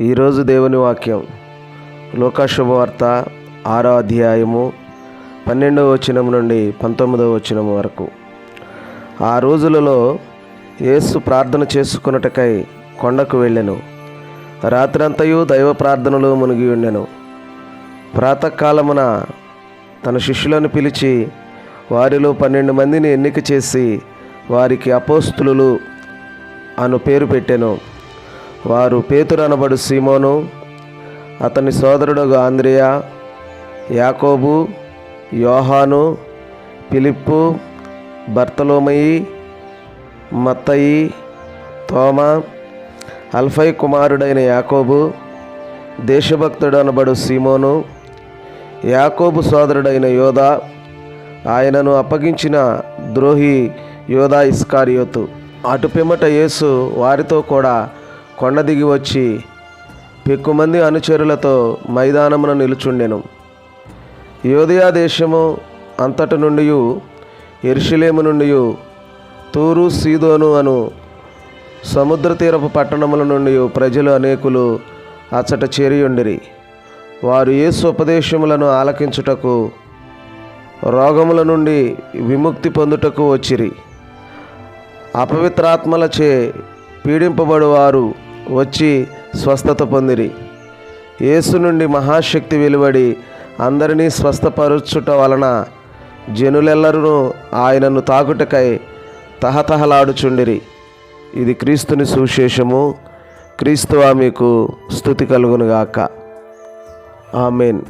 ఈరోజు దేవుని వాక్యం లోకాశుభవార్త ఆరో అధ్యాయము పన్నెండవ వచనం నుండి పంతొమ్మిదవ వచనం వరకు. ఆ రోజులలో యేసు ప్రార్థన చేసుకున్నటకై కొండకు వెళ్ళెను. రాత్రంతయు దైవ ప్రార్థనలో మునిగి ఉండెను. ప్రాతకాలమున తన శిష్యులను పిలిచి వారిలో పన్నెండు మందిని ఎన్నిక చేసి వారికి అపోస్తులు అను పేరు పెట్టాను. వారు పేతురనబడు సీమోను అతని సోదరుడు ఆంద్రియ యాకోబు యోహాను పిలిప్పు బర్తలోమయి మత్తయి తోమ అల్ఫై కుమారుడైన యాకోబు దేశభక్తుడు అనబడు సీమోను యాకోబు సోదరుడైన యోధా ఆయనను అప్పగించిన ద్రోహి యోధా ఇస్కారియోతు. అటు పిమ్మట యేసు వారితో కూడా కొండ దిగి వచ్చి పెక్కుమంది అనుచరులతో మైదానమున నిలుచుండెను. యోదయా దేశము అంతటి నుండి ఎరుషులేము నుండి తూరు సీదోను అను సముద్ర తీరపు పట్టణముల నుండి ప్రజలు అనేకులు అచ్చట చేరియుండిరి. వారు యేసు ఉపదేశములను ఆలకించుటకు రోగముల నుండి విముక్తి పొందుటకు వచ్చిరి. అపవిత్రాత్మలచే పీడింపబడు వారు వచ్చి స్వస్థత పొందిరి. యేసు నుండి మహాశక్తి వెలువడి అందరినీ స్వస్థపరుచుట వలన జనులెల్లరూ ఆయనను తాకుటకై తహతహలాడుచుండిరి. ఇది క్రీస్తుని సువిశేషము. క్రీస్తువా మీకు స్థుతి కలుగునుగాక. ఆమెన్.